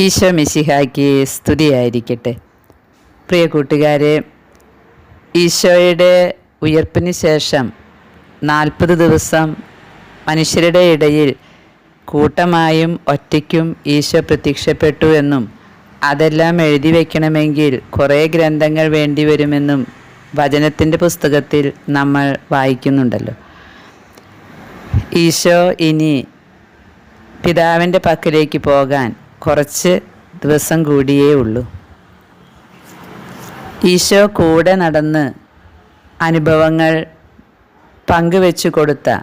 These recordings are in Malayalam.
ഈശോ മിശിഹായ്ക്ക് സ്തുതിയായിരിക്കട്ടെ. പ്രിയ കൂട്ടുകാരെ ഈശോയുടെ ഉയർപ്പിന് ശേഷം നാൽപ്പത് ദിവസം മനുഷ്യരുടെ ഇടയിൽ കൂട്ടമായും ഒറ്റയ്ക്കും ഈശോ പ്രത്യക്ഷപ്പെട്ടു എന്നും അതെല്ലാം എഴുതി വയ്ക്കണമെങ്കിൽ കുറേ ഗ്രന്ഥങ്ങൾ വേണ്ടിവരുമെന്നും വചനത്തിന്റെ പുസ്തകത്തിൽ നമ്മൾ വായിക്കുന്നുണ്ടല്ലോ. ഈശോ ഇനി പിതാവിന്റെ പക്കലേക്ക് പോകാൻ കുറച്ച് ദിവസം കൂടിയേ ഉള്ളൂ. ഈശോ കൂടെ നടന്ന് അനുഭവങ്ങൾ പങ്കുവെച്ചു കൊടുത്ത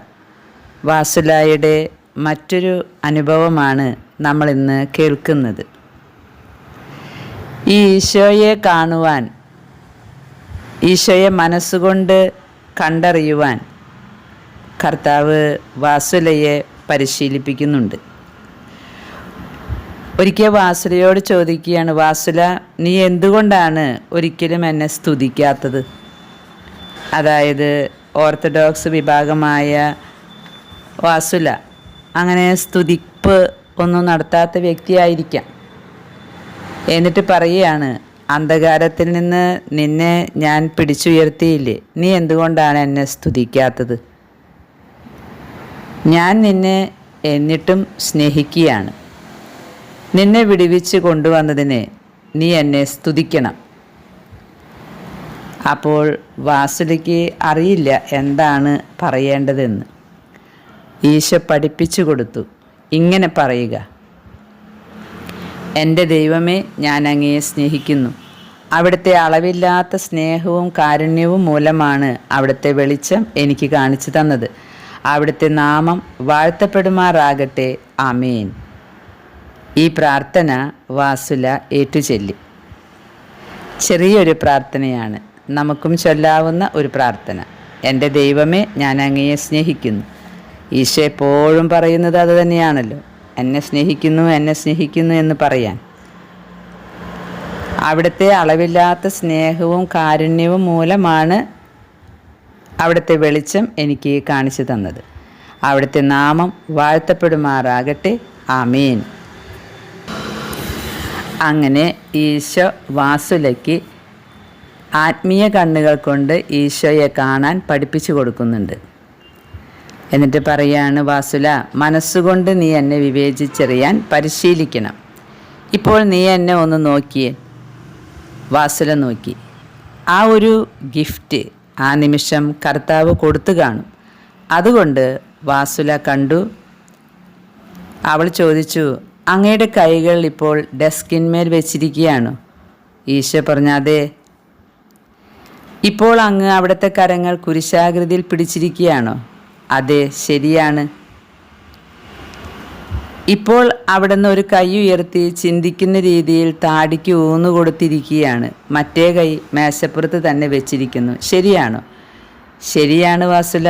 വാസുലായുടെ മറ്റൊരു അനുഭവമാണ് നമ്മൾ ഇന്ന് കേൾക്കുന്നത്. ഈ ഈശോയെ കാണുവാൻ ഈശോയെ മനസ്സുകൊണ്ട് കണ്ടറിയുവാൻ കർത്താവ് വാസുലയെ പരിശീലിപ്പിക്കുന്നുണ്ട്. ഒരിക്കൽ വാസുലയോട് ചോദിക്കുകയാണ് വാസുല നീ എന്തുകൊണ്ടാണ് ഒരിക്കലും എന്നെ സ്തുതിക്കാത്തത്? അതായത് ഓർത്തഡോക്സ് വിഭാഗമായ വാസുല അങ്ങനെ സ്തുതിപ്പ് ഒന്നും നടത്താത്ത വ്യക്തിയായിരിക്കാം. എന്നിട്ട് പറയുകയാണ് അന്ധകാരത്തിൽ നിന്ന് നിന്നെ ഞാൻ പിടിച്ചുയർത്തിയില്ലേ? നീ എന്തുകൊണ്ടാണ് എന്നെ സ്തുതിക്കാത്തത്? ഞാൻ നിന്നെ എന്നിട്ടും സ്നേഹിക്കുകയാണ്. നിന്നെ വിടുവിച്ച് കൊണ്ടുവന്നതിന് നീ എന്നെ സ്തുതിക്കണം. അപ്പോൾ വാസുലിക്ക് അറിയില്ല എന്താണ് പറയേണ്ടതെന്ന്. ഈശോ പഠിപ്പിച്ചു കൊടുത്തു ഇങ്ങനെ പറയുക. എന്റെ ദൈവമേ ഞാൻ അങ്ങയെ സ്നേഹിക്കുന്നു. അവിടുത്തെ അളവില്ലാത്ത സ്നേഹവും കാരുണ്യവും മൂലമാണ് അവിടുത്തെ വെളിച്ചം എനിക്ക് കാണിച്ചു തന്നത്. അവിടുത്തെ നാമം വാഴ്ത്തപ്പെടുമാറാകട്ടെ. ആമേൻ. ഈ പ്രാർത്ഥന വാസുല ഏറ്റുചൊല്ലി. ചെറിയൊരു പ്രാർത്ഥനയാണ്. നമുക്കും ചൊല്ലാവുന്ന ഒരു പ്രാർത്ഥന. എന്റെ ദൈവമേ ഞാൻ അങ്ങയെ സ്നേഹിക്കുന്നു. ഈശോ എപ്പോഴും പറയുന്നത് അത് തന്നെയാണല്ലോ. എന്നെ സ്നേഹിക്കുന്നു എന്നെ സ്നേഹിക്കുന്നു എന്ന് പറയാൻ. അവിടുത്തെ അളവില്ലാത്ത സ്നേഹവും കാരുണ്യവും മൂലമാണ് അവിടുത്തെ വെളിച്ചം എനിക്ക് കാണിച്ചു തന്നത്. അവിടുത്തെ നാമം വാഴ്ത്തപ്പെടുമാറാകട്ടെ. ആമീൻ. അങ്ങനെ ഈശോ വാസുലയ്ക്ക് ആത്മീയ കണ്ണുകൾ കൊണ്ട് ഈശോയെ കാണാൻ പഠിപ്പിച്ചു കൊടുക്കുന്നുണ്ട്. എന്നിട്ട് പറയാണ് വാസുല മനസ്സുകൊണ്ട് നീ എന്നെ വിവേചിച്ചറിയാൻ പരിശീലിക്കണം. ഇപ്പോൾ നീ എന്നെ ഒന്ന് നോക്കിയേ വാസുല നോക്കി. ആ ഒരു ഗിഫ്റ്റ് ആ നിമിഷം കർത്താവ് കൊടുത്തു കാണും. അതുകൊണ്ട് വാസുല കണ്ടു. അവൾ ചോദിച്ചു അങ്ങയുടെ കൈകൾ ഇപ്പോൾ ഡെസ്കിന്മേൽ വെച്ചിരിക്കുകയാണോ. ഈശോ പറഞ്ഞാതെ ഇപ്പോൾ അങ്ങ് അവിടുത്തെ കരങ്ങൾ കുരിശാകൃതിയിൽ പിടിച്ചിരിക്കുകയാണോ. അതെ ശരിയാണ്. ഇപ്പോൾ അവിടുന്ന് ഒരു കൈ ഉയർത്തി ചിന്തിക്കുന്ന രീതിയിൽ താടിക്ക് ഊന്നു കൊടുത്തിരിക്കുകയാണ്. മറ്റേ കൈ മേശപ്പുറത്ത് തന്നെ വെച്ചിരിക്കുന്നു. ശരിയാണോ? ശരിയാണ് വാസുല.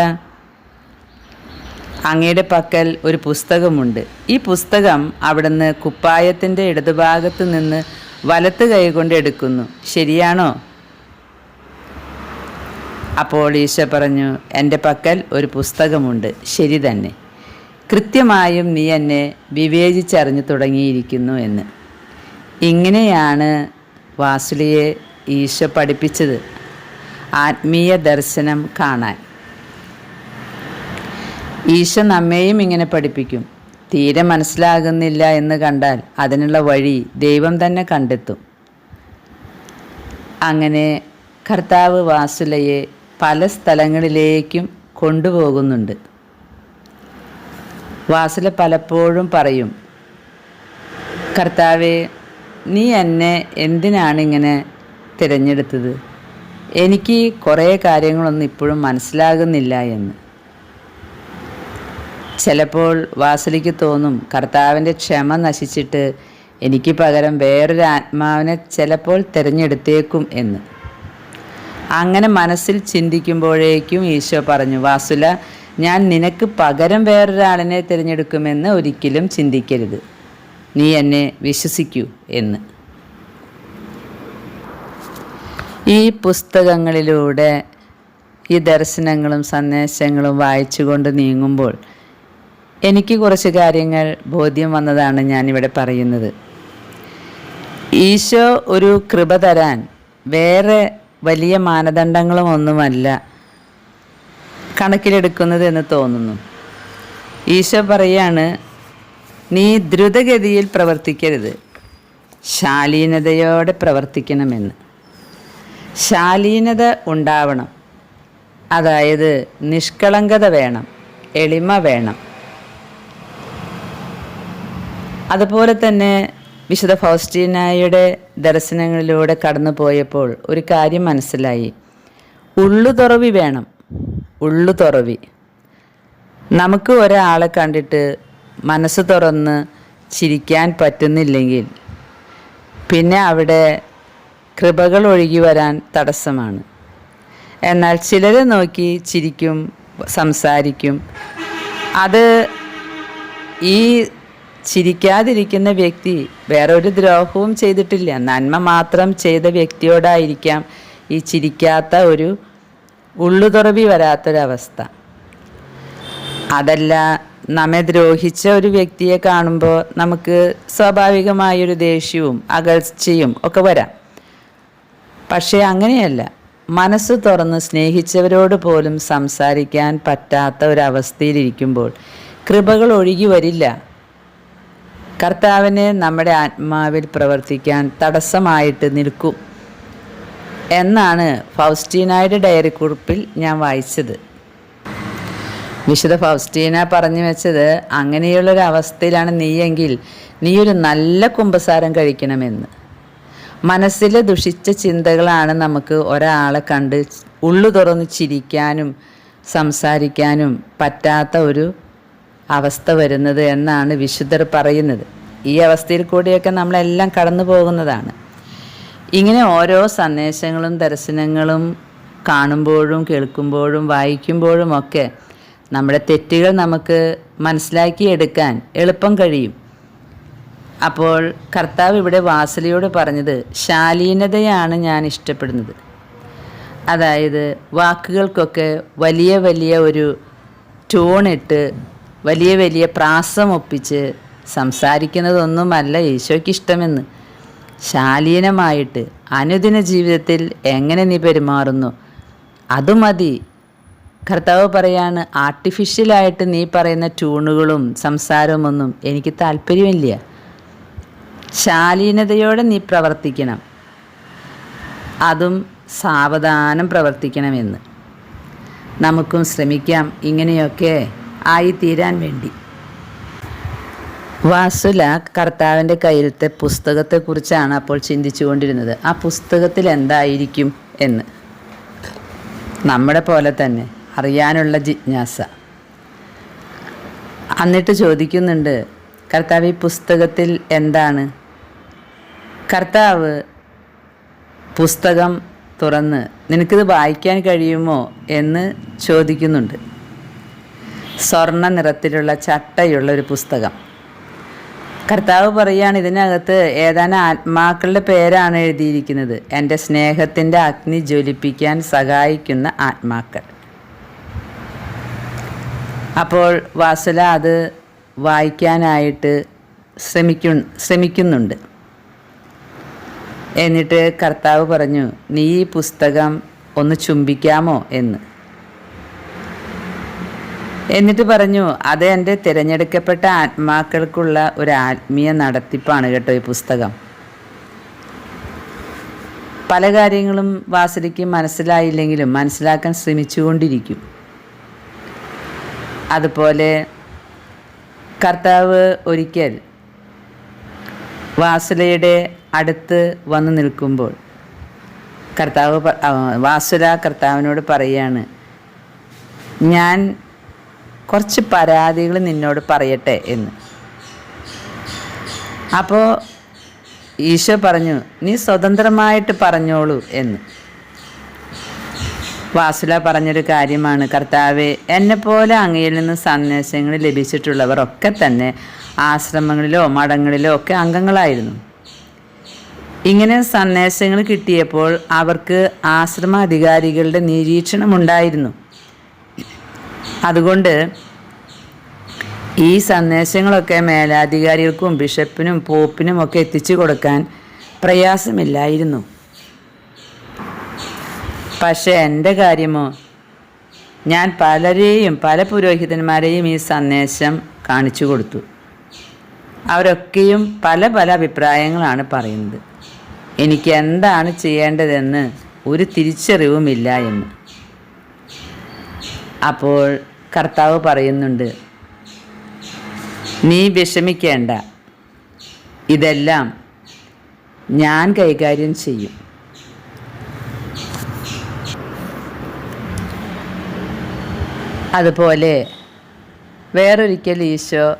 അങ്ങയുടെ പക്കൽ ഒരു പുസ്തകമുണ്ട്. ഈ പുസ്തകം അവിടുന്ന് കുപ്പായത്തിന്റെ ഇടതുഭാഗത്ത് നിന്ന് വലത്ത് കൈകൊണ്ട് എടുക്കുന്നു. ശരിയാണോ? അപ്പോൾ ഈശോ പറഞ്ഞു എന്റെ പക്കൽ ഒരു പുസ്തകമുണ്ട്. ശരി തന്നെ. കൃത്യമായും നീ എന്നെ വിവേചിച്ചറിഞ്ഞു തുടങ്ങിയിരിക്കുന്നു എന്ന്. ഇങ്ങനെയാണ് വാസുലിയെ ഈശോ പഠിപ്പിച്ചത്. ആത്മീയ ദർശനം കാണാൻ. ഈശോ നമ്മെയും ഇങ്ങനെ പഠിപ്പിക്കും. തീരെ മനസ്സിലാകുന്നില്ല എന്ന് കണ്ടാൽ അതിനുള്ള വഴി ദൈവം തന്നെ കണ്ടെത്തും. അങ്ങനെ കർത്താവ് വാസുലയെ പല സ്ഥലങ്ങളിലേക്കും കൊണ്ടുപോകുന്നുണ്ട്. വാസുല പലപ്പോഴും പറയും കർത്താവെ നീ എന്നെ എന്തിനാണ് ഇങ്ങനെ തിരഞ്ഞെടുത്തത്? എനിക്ക് കുറേ കാര്യങ്ങളൊന്നും ഇപ്പോഴും മനസ്സിലാകുന്നില്ല എന്ന്. ചിലപ്പോൾ വാസലിക്ക് തോന്നും കർത്താവിന്റെ ക്ഷമ നശിച്ചിട്ട് എനിക്ക് പകരം വേറൊരു ആത്മാവിനെ ചിലപ്പോൾ തിരഞ്ഞെടുത്തേക്കും എന്ന്. അങ്ങനെ മനസ്സിൽ ചിന്തിക്കുമ്പോഴേക്കും ഈശോ പറഞ്ഞു വാസുല ഞാൻ നിനക്ക് പകരം വേറൊരാളിനെ തിരഞ്ഞെടുക്കുമെന്ന് ഒരിക്കലും ചിന്തിക്കരുത്. നീ എന്നെ വിശ്വസിക്കൂ എന്ന്. ഈ പുസ്തകങ്ങളിലൂടെ ഈ ദർശനങ്ങളും സന്ദേശങ്ങളും വായിച്ചുകൊണ്ട് നീങ്ങുമ്പോൾ എനിക്ക് കുറച്ച് കാര്യങ്ങൾ ബോധ്യം വന്നതാണ് ഞാനിവിടെ പറയുന്നത്. ഈശോ ഒരു കൃപ തരാൻ വേറെ വലിയ മാനദണ്ഡങ്ങളും ഒന്നുമല്ല കണക്കിലെടുക്കുന്നത് എന്ന് തോന്നുന്നു. ഈശോ പറയാണ് നീ ദ്രുതഗതിയിൽ പ്രവർത്തിക്കരുത്. ശാലീനതയോടെ പ്രവർത്തിക്കണമെന്ന്. ശാലീനത ഉണ്ടാവണം. അതായത് നിഷ്കളങ്കത വേണം. എളിമ വേണം. അതുപോലെ തന്നെ വിശുദ്ധ ഫൗസ്റ്റീനായുടെ ദർശനങ്ങളിലൂടെ കടന്നു പോയപ്പോൾ ഒരു കാര്യം മനസ്സിലായി. ഉള്ളു തുറവി വേണം. ഉള്ളു തുറവി നമുക്ക് ഒരാളെ കണ്ടിട്ട് മനസ്സ് തുറന്ന് ചിരിക്കാൻ പറ്റുന്നില്ലെങ്കിൽ പിന്നെ അവിടെ കൃപകൾ ഒഴുകി വരാൻ തടസ്സമാണ്. എന്നാൽ ചിലരെ നോക്കി ചിരിക്കും സംസാരിക്കും. അത് ഈ ചിരിക്കാതിരിക്കുന്ന വ്യക്തി വേറെ ഒരു ദ്രോഹവും ചെയ്തിട്ടില്ല. നന്മ മാത്രം ചെയ്ത വ്യക്തിയോടായിരിക്കാം ഈ ചിരിക്കാത്ത ഒരു ഉള്ളുതുറവി വരാത്തൊരവസ്ഥ. അതല്ല നമ്മെ ദ്രോഹിച്ച ഒരു വ്യക്തിയെ കാണുമ്പോൾ നമുക്ക് സ്വാഭാവികമായൊരു ദേഷ്യവും അകൽച്ചയും ഒക്കെ വരാം. പക്ഷേ അങ്ങനെയല്ല. മനസ്സ് തുറന്ന് സ്നേഹിച്ചവരോട് പോലും സംസാരിക്കാൻ പറ്റാത്ത ഒരവസ്ഥയിലിരിക്കുമ്പോൾ കൃപകൾ ഒഴുകി വരില്ല. കർത്താവിന് നമ്മുടെ ആത്മാവിൽ പ്രവർത്തിക്കാൻ തടസ്സമായിട്ട് നിൽക്കും. എന്നാണ് ഫൗസ്റ്റീനായുടെ ഡയറി കുറിപ്പിൽ ഞാൻ വായിച്ചത്. വിശുദ്ധ ഫൗസ്റ്റീന പറഞ്ഞു വെച്ചത് അങ്ങനെയുള്ളൊരു അവസ്ഥയിലാണ് നീയെങ്കിൽ നീയൊരു നല്ല കുമ്പസാരം കഴിക്കണമെന്ന്. മനസ്സിലെ ദുഷിച്ച ചിന്തകളാണ് നമുക്ക് ഒരാളെ കണ്ട് ഉള്ളു തുറന്ന് ചിരിക്കാനും സംസാരിക്കാനും പറ്റാത്ത ഒരു അവസ്ഥ വരുന്നത് എന്നാണ് വിശുദ്ധർ പറയുന്നത്. ഈ അവസ്ഥയിൽ കൂടിയൊക്കെ നമ്മളെല്ലാം കടന്നു പോകുന്നതാണ്. ഇങ്ങനെ ഓരോ സന്ദേശങ്ങളും ദർശനങ്ങളും കാണുമ്പോഴും കേൾക്കുമ്പോഴും വായിക്കുമ്പോഴും ഒക്കെ നമ്മുടെ തെറ്റുകൾ നമുക്ക് മനസ്സിലാക്കിയെടുക്കാൻ എളുപ്പം കഴിയും. അപ്പോൾ കർത്താവ് ഇവിടെ വാസലിയോട് പറഞ്ഞത് ശാലീനതയാണ് ഞാൻ ഇഷ്ടപ്പെടുന്നത്. അതായത് വാക്കുകൾക്കൊക്കെ വലിയ വലിയ ഒരു ടോണിട്ട് വലിയ വലിയ പ്രാസം ഒപ്പിച്ച് സംസാരിക്കുന്നതൊന്നുമല്ല ഈശോയ്ക്ക് ഇഷ്ടമെന്ന് ശാലീനമായിട്ട് അനുദിന ജീവിതത്തിൽ എങ്ങനെ നീ പെരുമാറുന്നു? അത് മതി. കർത്താവ് പറയാണ് ആർട്ടിഫിഷ്യലായിട്ട് നീ പറയുന്ന ട്യൂണുകളും സംസാരമൊന്നും എനിക്ക് താല്പര്യമില്ല. ശാലീനതയോടെ നീ പ്രവർത്തിക്കണം. അതും സാവധാനം പ്രവർത്തിക്കണമെന്ന്. നമുക്കും ശ്രമിക്കാം ഇങ്ങനെയൊക്കെ. ആയിത്തീരാൻ വേണ്ടി. വാസുല കർത്താവിന്റെ കയ്യിലത്തെ പുസ്തകത്തെക്കുറിച്ചാണ് അപ്പോൾ ചിന്തിച്ചു കൊണ്ടിരുന്നത് ആ പുസ്തകത്തിൽ എന്തായിരിക്കും എന്ന്. നമ്മുടെ പോലെ തന്നെ അറിയാനുള്ള ജിജ്ഞാസ. എന്നിട്ട് ചോദിക്കുന്നുണ്ട് കർത്താവ് ഈ പുസ്തകത്തിൽ എന്താണ്? കർത്താവ് പുസ്തകം തുറന്ന് നിനക്കിത് വായിക്കാൻ കഴിയുമോ? എന്ന് ചോദിക്കുന്നുണ്ട്. സ്വർണ നിറത്തിലുള്ള ചട്ടയുള്ള ഒരു പുസ്തകം. കർത്താവ് പറയുകയാണ് ഇതിനകത്ത് ഏതാനും ആത്മാക്കളുടെ പേരാണ് എഴുതിയിരിക്കുന്നത്. എന്റെ സ്നേഹത്തിന്റെ അഗ്നി ജ്വലിപ്പിക്കാൻ സഹായിക്കുന്ന ആത്മാക്കൾ. അപ്പോൾ വാസുല അത് വായിക്കാനായിട്ട് ശ്രമിക്കു ശ്രമിക്കുന്നുണ്ട്. എന്നിട്ട് കർത്താവ് പറഞ്ഞു നീ ഈ പുസ്തകം ഒന്ന് ചുംബിക്കാമോ? എന്ന്. എന്നിട്ട് പറഞ്ഞു അത് എന്റെ തിരഞ്ഞെടുക്കപ്പെട്ട ആത്മാക്കൾക്കുള്ള ഒരു ആത്മീയ നടത്തിപ്പാണ് കേട്ടോ ഈ പുസ്തകം. പല കാര്യങ്ങളും വാസരിക്ക് മനസ്സിലായില്ലെങ്കിലും മനസ്സിലാക്കാൻ ശ്രമിച്ചുകൊണ്ടിരിക്കും. അതുപോലെ കർത്താവ് ഒരിക്കൽ വാസുലയുടെ അടുത്ത് വന്ന് നിൽക്കുമ്പോൾ കർത്താവ് വാസുല കർത്താവിനോട് പറയാണ് ഞാൻ കുറച്ച് പരാതികൾ നിന്നോട് പറയട്ടെ എന്ന്. അപ്പോൾ ഈശോ പറഞ്ഞു നീ സ്വതന്ത്രമായിട്ട് പറഞ്ഞോളൂ എന്ന്. വാസുല പറഞ്ഞൊരു കാര്യമാണ് കർത്താവെ എന്നെപ്പോലെ അങ്ങയിൽ നിന്ന് സന്ദേശങ്ങൾ ലഭിച്ചിട്ടുള്ളവർ ഒക്കെ തന്നെ ആശ്രമങ്ങളിലോ മഠങ്ങളിലോ ഒക്കെ അംഗങ്ങളായിരുന്നു. ഇങ്ങനെ സന്ദേശങ്ങൾ കിട്ടിയപ്പോൾ അവർക്ക് ആശ്രമ അധികാരികളുടെ നിരീക്ഷണമുണ്ടായിരുന്നു. അതുകൊണ്ട് ഈ സന്ദേശങ്ങളൊക്കെ മേലാധികാരികൾക്കും ബിഷപ്പിനും പോപ്പിനും ഒക്കെ എത്തിച്ചു കൊടുക്കാൻ പ്രയാസമില്ലായിരുന്നു. പക്ഷേ എന്റെ കാര്യമോ? ഞാൻ പലരെയും പല പുരോഹിതന്മാരെയും ഈ സന്ദേശം കാണിച്ചു കൊടുത്തു. അവരൊക്കെയും പല പല അഭിപ്രായങ്ങളാണ് പറയുന്നത്. എനിക്ക് എന്താണ് ചെയ്യേണ്ടതെന്ന് ഒരു തിരിച്ചറിവുമില്ല എന്ന്. അപ്പോൾ കർത്താവ് പറയുന്നുണ്ട് നീ വിഷമിക്കേണ്ട. ഇതെല്ലാം ഞാൻ കൈകാര്യം ചെയ്യും. അതുപോലെ വേറൊരിക്കൽ ഈശോ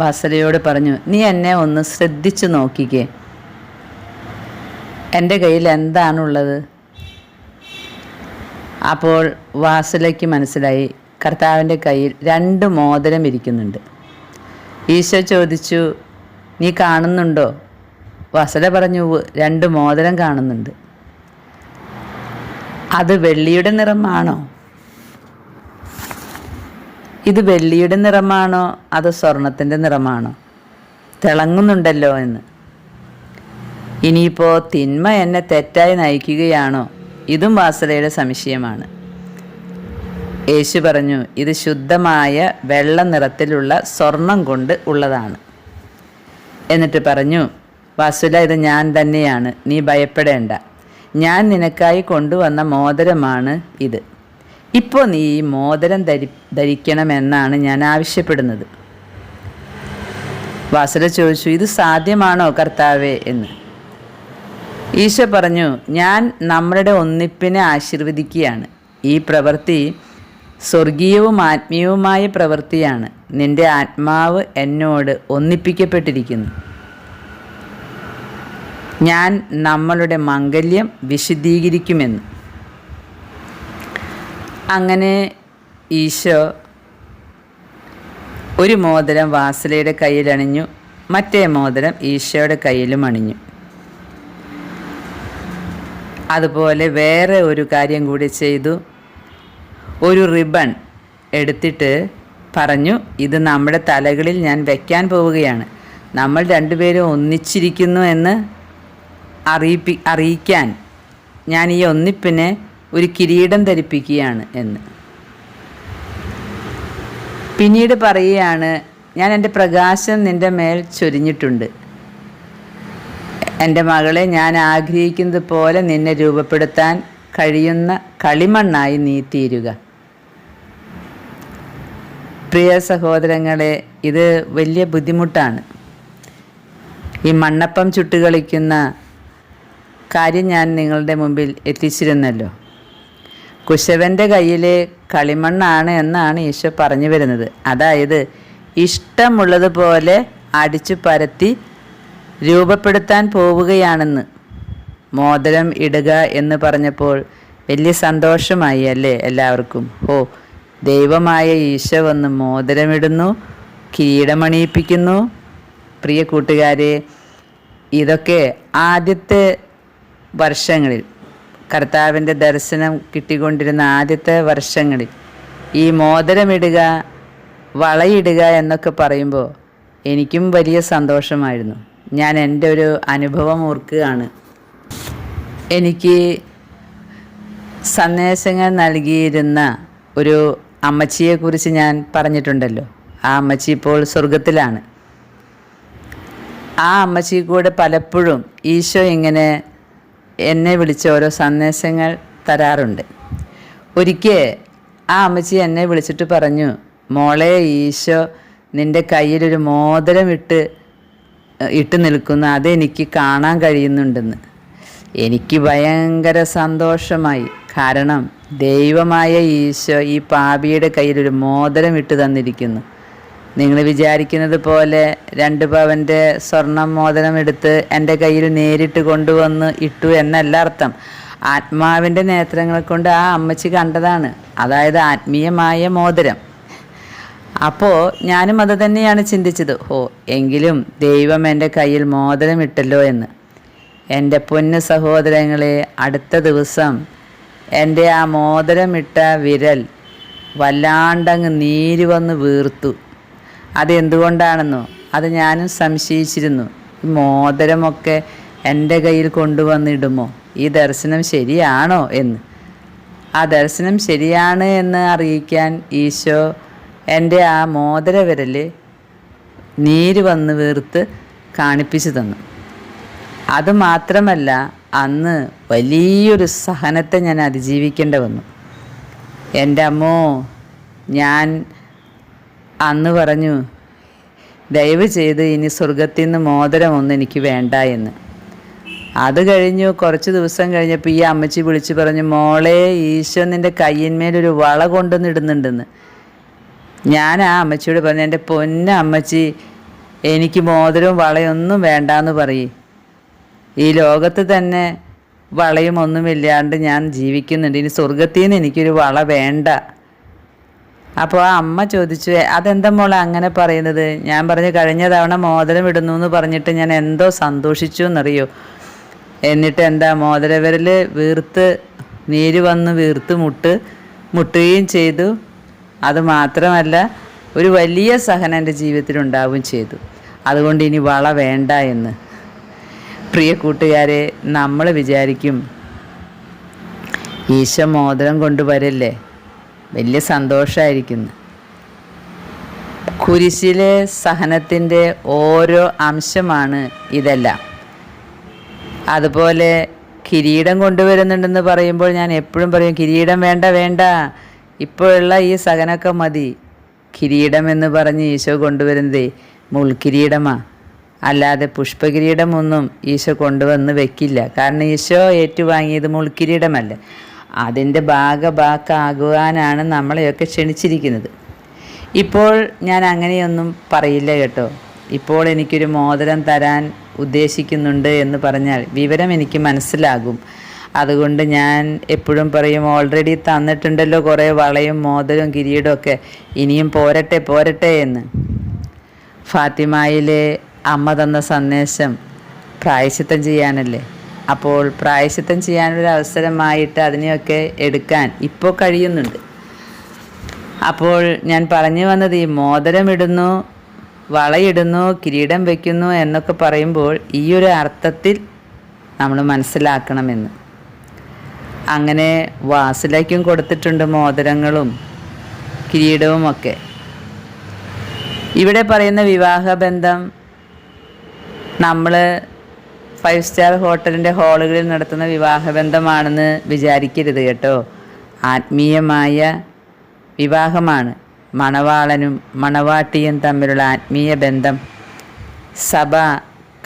വാസലയോട് പറഞ്ഞു നീ എന്നെ ഒന്ന് ശ്രദ്ധിച്ചു നോക്കിക്കേ. എന്റെ കയ്യിൽ എന്താണുള്ളത്? അപ്പോൾ വാസലയ്ക്ക് മനസ്സിലായി കർത്താവിന്റെ കയ്യിൽ രണ്ട് മോതിരം ഇരിക്കുന്നുണ്ട്. ഈശോ ചോദിച്ചു നീ കാണുന്നുണ്ടോ? വസല പറഞ്ഞു രണ്ട് മോതിരം കാണുന്നുണ്ട്. അത് വെള്ളിയുടെ നിറമാണോ? ഇത് വെള്ളിയുടെ നിറമാണോ? അതോ സ്വർണത്തിന്റെ നിറമാണോ? തിളങ്ങുന്നുണ്ടല്ലോ എന്ന്. ഇനിയിപ്പോൾ തിന്മ എന്നെ തെറ്റായി നയിക്കുകയാണോ? ഇതും വാസലയുടെ സംശയമാണ് യേശു പറഞ്ഞു ഇത് ശുദ്ധമായ വെള്ള നിറത്തിലുള്ള സ്വർണം കൊണ്ട് ഉള്ളതാണ്. എന്നിട്ട് പറഞ്ഞു വാസുല ഇത് ഞാൻ തന്നെയാണ്. നീ ഭയപ്പെടേണ്ട. ഞാൻ നിനക്കായി കൊണ്ടുവന്ന മോതിരമാണ് ഇത്. ഇപ്പോൾ നീ ഈ മോതിരം ധരി ധരിക്കണമെന്നാണ് ഞാൻ ആവശ്യപ്പെടുന്നത്. വാസുല ചോദിച്ചു ഇത് സാധ്യമാണോ കർത്താവേ? എന്ന്. ഈശോ പറഞ്ഞു ഞാൻ നമ്മളുടെ ഒന്നിപ്പിനെ ആശീർവദിക്കുകയാണ്. ഈ പ്രവൃത്തി സ്വർഗീയവും ആത്മീയവുമായ പ്രവൃത്തിയാണ്. നിന്റെ ആത്മാവ് എന്നോട് ഒന്നിപ്പിക്കപ്പെട്ടിരിക്കുന്നു. ഞാൻ നമ്മളുടെ മംഗല്യം വിശദീകരിക്കുമെന്ന് അങ്ങനെ ഈശോ ഒരു മോതിരം വാസലയുടെ കയ്യിൽ അണിഞ്ഞു മറ്റേ മോതിരം ഈശോയുടെ കയ്യിലും അണിഞ്ഞു. അതുപോലെ വേറെ ഒരു കാര്യം കൂടി ചെയ്തു. ഒരു റിബൺ എടുത്തിട്ട് പറഞ്ഞു ഇത് നമ്മുടെ തലകളിൽ ഞാൻ വയ്ക്കാൻ പോവുകയാണ്. നമ്മൾ രണ്ടുപേരും ഒന്നിച്ചിരിക്കുന്നു എന്ന് അറിയിപ്പി അറിയിക്കാൻ ഞാൻ ഈ ഒന്നിപ്പിനെ ഒരു കിരീടം ധരിപ്പിക്കുകയാണ് എന്ന്. പിന്നീട് പറയുകയാണ് ഞാൻ എന്റെ പ്രകാശം നിന്റെ മേൽ ചൊരിഞ്ഞിട്ടുണ്ട്. എന്റെ മകളെ ഞാൻ ആഗ്രഹിക്കുന്നത് പോലെ നിന്നെ രൂപപ്പെടുത്താൻ കഴിയുന്ന കളിമണ്ണായി നീ തീരുക. പ്രിയ സഹോദരങ്ങളെ ഇത് വലിയ ബുദ്ധിമുട്ടാണ്. ഈ മണ്ണപ്പം ചുട്ടുകളിക്കുന്ന കാര്യം ഞാൻ നിങ്ങളുടെ മുമ്പിൽ എത്തിച്ചിരുന്നല്ലോ. കുശവന്റെ കയ്യിലെ കളിമണ്ണാണ് എന്നാണ് ഈശോ പറഞ്ഞു വരുന്നത്. അതായത് ഇഷ്ടമുള്ളതുപോലെ അടിച്ചു പരത്തി രൂപപ്പെടുത്താൻ പോവുകയാണെന്ന് മോതിരം ഇടുക എന്ന് പറഞ്ഞപ്പോൾ വലിയ സന്തോഷമായി അല്ലേ എല്ലാവർക്കും? ഓ ദൈവമായ ഈശോ വന്ന് മോതിരമിടുന്നു കിരീടമണിയിപ്പിക്കുന്നു. പ്രിയ കൂട്ടുകാരെ ഇതൊക്കെ ആദ്യത്തെ വർഷങ്ങളിൽ കർത്താവിന്റെ ദർശനം കിട്ടിക്കൊണ്ടിരുന്ന ആദ്യത്തെ വർഷങ്ങളിൽ ഈ മോതിരമിടുക വളയിടുക എന്നൊക്കെ പറയുമ്പോൾ എനിക്കും വലിയ സന്തോഷമായിരുന്നു. ഞാൻ എന്റെ ഒരു അനുഭവം ഓർക്കുകയാണ്. എനിക്ക് സന്ദേശങ്ങൾ നൽകിയിരുന്ന ഒരു അമ്മച്ചിയെക്കുറിച്ച് ഞാൻ പറഞ്ഞിട്ടുണ്ടല്ലോ. ആ അമ്മച്ചി ഇപ്പോൾ സ്വർഗത്തിലാണ് ആ അമ്മച്ചി കൂടെ പലപ്പോഴും ഈശോ ഇങ്ങനെ എന്നെ വിളിച്ച് ഓരോ സന്ദേശങ്ങൾ തരാറുണ്ട്. ഒരിക്കൽ ആ അമ്മച്ചി എന്നെ വിളിച്ചിട്ട് പറഞ്ഞു മോളെ ഈശോ നിന്റെ കയ്യിലൊരു മോതിരം ഇട്ട് ഇട്ട് നിൽക്കുന്നു. അതെനിക്ക് കാണാൻ കഴിയുന്നുണ്ടെന്ന്. എനിക്ക് ഭയങ്കര സന്തോഷമായി. കാരണം ദൈവമായ ഈശോ ഈ പാപിയുടെ കയ്യിൽ ഒരു മോതിരം ഇട്ട് തന്നിരിക്കുന്നു. നിങ്ങൾ വിചാരിക്കുന്നത് പോലെ രണ്ട് പവന്റെ സ്വർണം മോതിരം എടുത്ത് എന്റെ കയ്യിൽ നേരിട്ട് കൊണ്ടുവന്ന് ഇട്ടു എന്നല്ല അർത്ഥം. ആത്മാവിന്റെ നേത്രങ്ങൾ കൊണ്ട് ആ അമ്മച്ചി കണ്ടതാണ്. അതായത് ആത്മീയമായ മോതിരം. അപ്പോൾ ഞാനും അത് തന്നെയാണ് ചിന്തിച്ചത്. ഓ എങ്കിലും ദൈവം എന്റെ കയ്യിൽ മോതിരം ഇട്ടല്ലോ എന്ന്. എന്റെ പൊന്നു സഹോദരങ്ങളെ അടുത്ത ദിവസം എന്റെ ആ മോതിരമിട്ട വിരൽ വല്ലാണ്ടങ്ങ് നീര് വന്ന് വീർത്തു. അതെന്തുകൊണ്ടാണെന്നോ? അത് ഞാനും സംശയിച്ചിരുന്നു. ഈ മോതിരമൊക്കെ എന്റെ കയ്യിൽ കൊണ്ടുവന്നിടുമോ? ഈ ദർശനം ശരിയാണോ എന്ന്. ആ ദർശനം ശരിയാണ് എന്ന് അറിയിക്കാൻ ഈശോ എന്റെ ആ മോതിര വിരൽ നീര് വന്ന് വീർത്ത് കാണിപ്പിച്ചു തന്നു. അതുമാത്രമല്ല അന്ന് വലിയൊരു സഹനത്തെ ഞാൻ അതിജീവിക്കേണ്ടി വന്നു. എന്റെ അമ്മോ ഞാൻ അന്ന് പറഞ്ഞു ദയവ് ചെയ്ത് ഇനി സ്വർഗത്തിൽ നിന്ന് മോതിരമൊന്നും എനിക്ക് വേണ്ട എന്ന്. അത് കഴിഞ്ഞു കുറച്ച് ദിവസം കഴിഞ്ഞപ്പോൾ ഈ അമ്മച്ചി വിളിച്ച് പറഞ്ഞു മോളെ ഈശോ നിന്റെ കയ്യിന്മേലൊരു വള കൊണ്ടുവന്നിടുന്നുണ്ടെന്ന്. ഞാൻ ആ അമ്മച്ചിയോട് പറഞ്ഞു എന്റെ പൊന്ന അമ്മച്ചി എനിക്ക് മോതിരവും വളയൊന്നും വേണ്ടാന്ന് പറയും. ഈ ലോകത്ത് തന്നെ വളയും ഒന്നുമില്ലാണ്ട് ഞാൻ ജീവിക്കുന്നുണ്ട്. ഇനി സ്വർഗത്തിൽ നിന്ന് എനിക്കൊരു വള വേണ്ട. അപ്പോൾ ആ അമ്മ ചോദിച്ചു അതെന്താ മോളെ അങ്ങനെ പറയുന്നത്? ഞാൻ പറഞ്ഞു കഴിഞ്ഞ തവണ മോതിരം ഇടുന്നു എന്ന് പറഞ്ഞിട്ട് ഞാൻ എന്തോ സന്തോഷിച്ചു എന്നറിയോ? എന്നിട്ട് എന്താ മോതിരവരിൽ വീർത്ത് നീര് വന്ന് വീർത്ത് മുട്ട് മുട്ടുകയും ചെയ്തു. അത് മാത്രമല്ല ഒരു വലിയ സഹനം എന്റെ ജീവിതത്തിൽ ഉണ്ടാവുകയും ചെയ്തു. അതുകൊണ്ട് ഇനി വള വേണ്ട എന്ന്. പ്രിയ കൂട്ടുകാരെ നമ്മൾ വിചാരിക്കും ഈശ മോതിരം കൊണ്ടുവരല്ലേ? വലിയ സന്തോഷമായിരിക്കുന്നു കുരിശിലെ സഹനത്തിന്റെ ഓരോ അംശമാണ് ഇതെല്ലാം. അതുപോലെ കിരീടം കൊണ്ടുവരുന്നുണ്ടെന്ന് പറയുമ്പോൾ ഞാൻ എപ്പോഴും പറയും കിരീടം വേണ്ട വേണ്ട. ഇപ്പോഴുള്ള ഈ സഹനൊക്കെ മതി. കിരീടമെന്ന് പറഞ്ഞ് ഈശോ കൊണ്ടുവരുന്നതേ മുൾക്കിരീടമാ. അല്ലാതെ പുഷ്പകിരീടമൊന്നും ഈശോ കൊണ്ടുവന്ന് വെക്കില്ല. കാരണം ഈശോ ഏറ്റുവാങ്ങിയത് മുൾക്കിരീടമല്ല. അതിന്റെ ഭാഗഭാക്കാകുവാനാണ് നമ്മളെയൊക്കെ ക്ഷണിച്ചിരിക്കുന്നത്. ഇപ്പോൾ ഞാൻ അങ്ങനെയൊന്നും പറയില്ല കേട്ടോ. ഇപ്പോൾ എനിക്കൊരു മോതിരം തരാൻ ഉദ്ദേശിക്കുന്നുണ്ട് എന്ന് പറഞ്ഞാൽ വിവരം എനിക്ക് മനസ്സിലാകും. അതുകൊണ്ട് ഞാൻ എപ്പോഴും പറയും ഓൾറെഡി തന്നിട്ടുണ്ടല്ലോ കുറേ വളയും കിരീടവും ഒക്കെ. ഇനിയും പോരട്ടെ പോരട്ടെ എന്ന്. ഫാത്തിമായിലെ അമ്മ തന്ന സന്ദേശം പ്രായശിത്തം ചെയ്യാനല്ലേ? അപ്പോൾ പ്രായശിത്തം ചെയ്യാനൊരു അവസരമായിട്ട് അതിനെയൊക്കെ എടുക്കാൻ ഇപ്പോൾ കഴിയുന്നുണ്ട്. അപ്പോൾ ഞാൻ പറഞ്ഞു വന്നത് ഈ മോതിരം ഇടുന്നു വളയിടുന്നു കിരീടം വയ്ക്കുന്നു എന്നൊക്കെ പറയുമ്പോൾ ഈ ഒരു അർത്ഥത്തിൽ നമ്മൾ മനസ്സിലാക്കണമെന്ന്. അങ്ങനെ വാസിലേക്കും കൊടുത്തിട്ടുണ്ട് മോതിരങ്ങളും കിരീടവും ഒക്കെ ഇവിടെ പറയുന്ന വിവാഹബന്ധം നമ്മൾ ഫൈവ് സ്റ്റാർ ഹോട്ടലിന്റെ ഹാളുകളിൽ നടത്തുന്ന വിവാഹബന്ധമാണെന്ന് വിചാരിക്കരുത് കേട്ടോ. ആത്മീയമായ വിവാഹമാണ്. മണവാളനും മണവാട്ടിയും തമ്മിലുള്ള ആത്മീയ ബന്ധം സഭ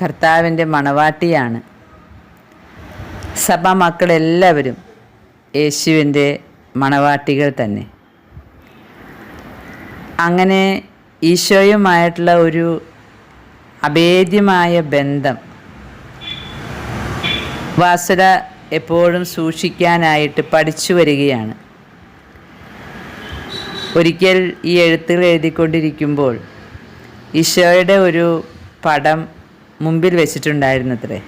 കർത്താവിന്റെ മണവാട്ടിയാണ്. സഭ മക്കളെല്ലാവരും യേശുവിന്റെ മണവാട്ടികൾ തന്നെ. അങ്ങനെ ഈശോയുമായിട്ടുള്ള ഒരു അഭേദ്യമായ ബന്ധം വാസുര എപ്പോഴും സൂക്ഷിക്കാനായിട്ട് പഠിച്ചു വരികയാണ്. ഒരിക്കൽ ഈ എഴുത്തുകൾ എഴുതിക്കൊണ്ടിരിക്കുമ്പോൾ ഈശോയുടെ ഒരു പടം മുമ്പിൽ വെച്ചിട്ടുണ്ടായിരുന്നത്രേ.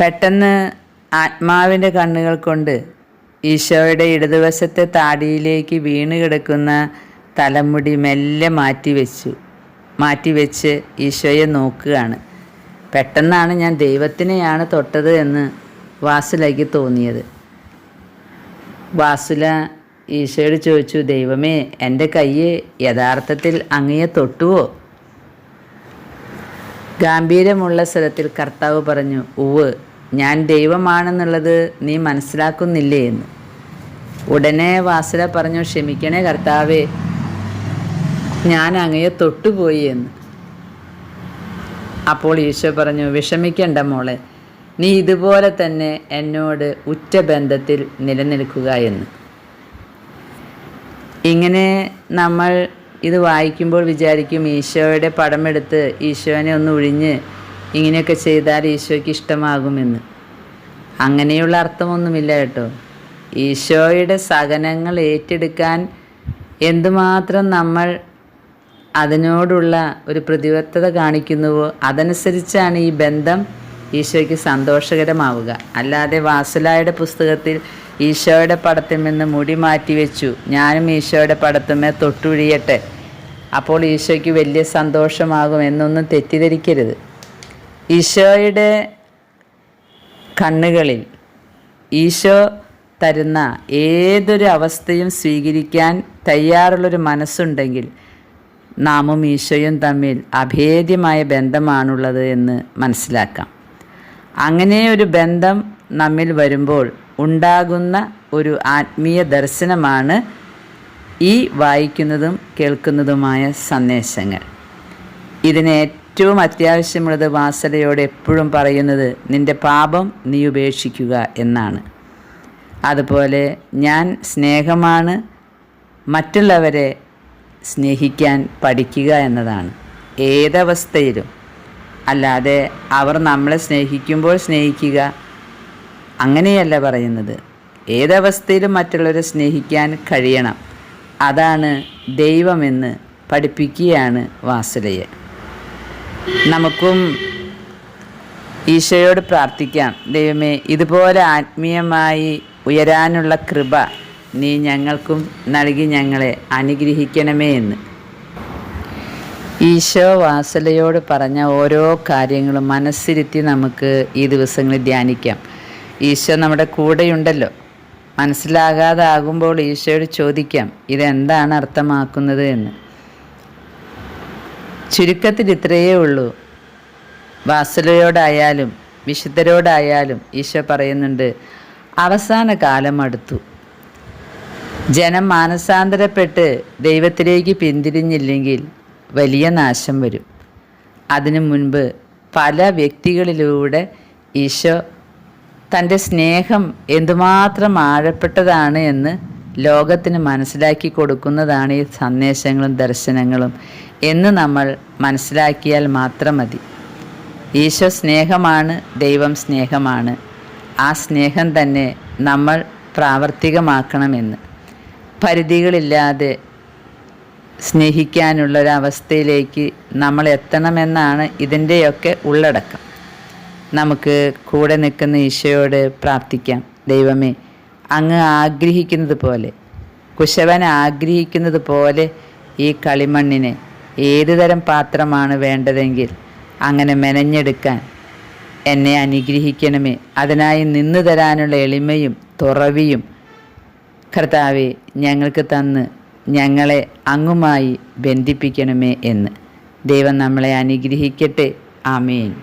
പെട്ടെന്ന് ആത്മാവിന്റെ കണ്ണുകൾ കൊണ്ട് ഈശോയുടെ ഇടതുവശത്തെ താടിയിലേക്ക് വീണ് കിടക്കുന്ന തലമുടി മെല്ലെ മാറ്റി വെച്ചു. മാറ്റി വെച്ച് ഈശോയെ നോക്കുകയാണ്. പെട്ടെന്നാണ് ഞാൻ ദൈവത്തിനെയാണ് തൊട്ടത് എന്ന് വാസുലയ്ക്ക് തോന്നിയത്. വാസുല ഈശോയോട് ചോദിച്ചു ദൈവമേ എന്റെ കയ്യെ യഥാർത്ഥത്തിൽ അങ്ങയെ തൊട്ടുവോ? ഗാംഭീര്യമുള്ള സ്വരത്തിൽ കർത്താവ് പറഞ്ഞു ഉവ് ഞാൻ ദൈവമാണെന്നുള്ളത് നീ മനസ്സിലാക്കുന്നില്ലേ എന്ന്. ഉടനെ വാസുല പറഞ്ഞു ക്ഷമിക്കണേ കർത്താവേ ഞാൻ അങ്ങയെ തൊട്ടുപോയി എന്ന്. അപ്പോൾ ഈശോ പറഞ്ഞു വിഷമിക്കണ്ട മോളെ നീ ഇതുപോലെ തന്നെ എന്നോട് ഉറ്റ ബന്ധത്തിൽ നിലനിൽക്കുക എന്ന്. ഇങ്ങനെ നമ്മൾ ഇത് വായിക്കുമ്പോൾ വിചാരിക്കും ഈശോയുടെ പടമെടുത്ത് ഈശോനെ ഒന്ന് ഒഴിഞ്ഞ് ഇങ്ങനെയൊക്കെ ചെയ്താൽ ഈശോയ്ക്ക് ഇഷ്ടമാകുമെന്ന്. അങ്ങനെയുള്ള അർത്ഥമൊന്നുമില്ല കേട്ടോ. ഈശോയുടെ സഹനങ്ങൾ ഏറ്റെടുക്കാൻ എന്തുമാത്രം നമ്മൾ അതിനോടുള്ള ഒരു പ്രതിബദ്ധത കാണിക്കുന്നുവോ അതനുസരിച്ചാണ് ഈ ബന്ധം ഈശോയ്ക്ക് സന്തോഷകരമാവുക. അല്ലാതെ വാസുലായുടെ പുസ്തകത്തിൽ ഈശോയുടെ പടത്തിൽ നിന്ന് മുടി മാറ്റി വെച്ചു. ഞാനും ഈശോയുടെ പടത്തുമേ തൊട്ടുഴിയട്ടെ അപ്പോൾ ഈശോയ്ക്ക് വലിയ സന്തോഷമാകും എന്നൊന്നും തെറ്റിദ്ധരിക്കരുത്. ഈശോയുടെ കണ്ണുകളിൽ ഈശോ തരുന്ന ഏതൊരു അവസ്ഥയും സ്വീകരിക്കാൻ തയ്യാറുള്ളൊരു മനസ്സുണ്ടെങ്കിൽ നാമും ഈശോയും തമ്മിൽ അഭേദ്യമായ ബന്ധമാണുള്ളത് എന്ന് മനസ്സിലാക്കാം. അങ്ങനെ ഒരു ബന്ധം നമ്മിൽ വരുമ്പോൾ ഉണ്ടാകുന്ന ഒരു ആത്മീയ ദർശനമാണ് ഈ വായിക്കുന്നതും കേൾക്കുന്നതുമായ സന്ദേശങ്ങൾ. ഇതിന് ഏറ്റവും അത്യാവശ്യമുള്ളത് വാസലയോട് എപ്പോഴും പറയുന്നത് നിന്റെ പാപം നീ ഉപേക്ഷിക്കുക എന്നാണ്. അതുപോലെ ഞാൻ സ്നേഹമാണ് മറ്റുള്ളവരെ സ്നേഹിക്കാൻ പഠിക്കുക എന്നതാണ്. ഏതവസ്ഥയിലും. അല്ലാതെ അവർ നമ്മളെ സ്നേഹിക്കുമ്പോൾ സ്നേഹിക്കുക അങ്ങനെയല്ല പറയുന്നത്. ഏതവസ്ഥയിലും മറ്റുള്ളവരെ സ്നേഹിക്കാൻ കഴിയണം. അതാണ് ദൈവമെന്ന് പഠിപ്പിക്കുകയാണ് വാസുലയെ നമുക്കും ഈശോയോട് പ്രാർത്ഥിക്കാം. ദൈവമേ ഇതുപോലെ ആത്മീയമായി ഉയരാനുള്ള കൃപ നീ ഞങ്ങൾക്കും നൽകി ഞങ്ങളെ അനുഗ്രഹിക്കണമേ എന്ന്. ഈശോ വാസലയോട് പറഞ്ഞ ഓരോ കാര്യങ്ങളും മനസ്സിരുത്തി നമുക്ക് ഈ ദിവസങ്ങളിൽ ധ്യാനിക്കാം. ഈശോ നമ്മുടെ കൂടെയുണ്ടല്ലോ. മനസ്സിലാകാതാകുമ്പോൾ ഈശോയോട് ചോദിക്കാം ഇതെന്താണ് അർത്ഥമാക്കുന്നത്? എന്ന്. ചുരുക്കത്തിൽ ഇത്രയേ ഉള്ളൂ. വാസലയോടായാലും വിശുദ്ധരോടായാലും ഈശോ പറയുന്നുണ്ട് അവസാന കാലം അടുത്തു. ജനം മാനസാന്തരപ്പെട്ട് ദൈവത്തിലേക്ക് പിന്തിരിഞ്ഞില്ലെങ്കിൽ വലിയ നാശം വരും. അതിനു മുൻപ് പല വ്യക്തികളിലൂടെ ഈശോ തന്റെ സ്നേഹം എന്തുമാത്രം ആഴപ്പെട്ടതാണ് എന്ന് ലോകത്തിന് മനസ്സിലാക്കി കൊടുക്കുന്നതാണ് ഈ സന്ദേശങ്ങളും ദർശനങ്ങളും. എന്ന് നമ്മൾ മനസ്സിലാക്കിയാൽ മാത്രം മതി. ഈശോ സ്നേഹമാണ് ദൈവം സ്നേഹമാണ്. ആ സ്നേഹം തന്നെ നമ്മൾ പ്രാവർത്തികമാക്കണമെന്ന്. പരിധികളില്ലാതെ സ്നേഹിക്കാനുള്ളൊരവസ്ഥയിലേക്ക് നമ്മൾ എത്തണമെന്നാണ് ഇതിന്റെയൊക്കെ ഉള്ളടക്കം. നമുക്ക് കൂടെ നിൽക്കുന്ന ഈശോയോട് പ്രാർത്ഥിക്കാം. ദൈവമേ അങ്ങ് ആഗ്രഹിക്കുന്നത് പോലെ കുശവൻ ആഗ്രഹിക്കുന്നത് പോലെ ഈ കളിമണ്ണിനെ ഏതു തരം പാത്രമാണ് വേണ്ടതെങ്കിൽ അങ്ങനെ മെനഞ്ഞെടുക്കാൻ എന്നെ അനുഗ്രഹിക്കണമേ. അതിനായി നിന്നു തരാനുള്ള എളിമയും തുറവിയും കർത്താവെ ഞങ്ങൾക്ക് തന്ന് ഞങ്ങളെ അങ്ങുമായി ബന്ധിപ്പിക്കണമേ എന്ന്. ദൈവം നമ്മളെ അനുഗ്രഹിക്കട്ടെ. ആമേൻ.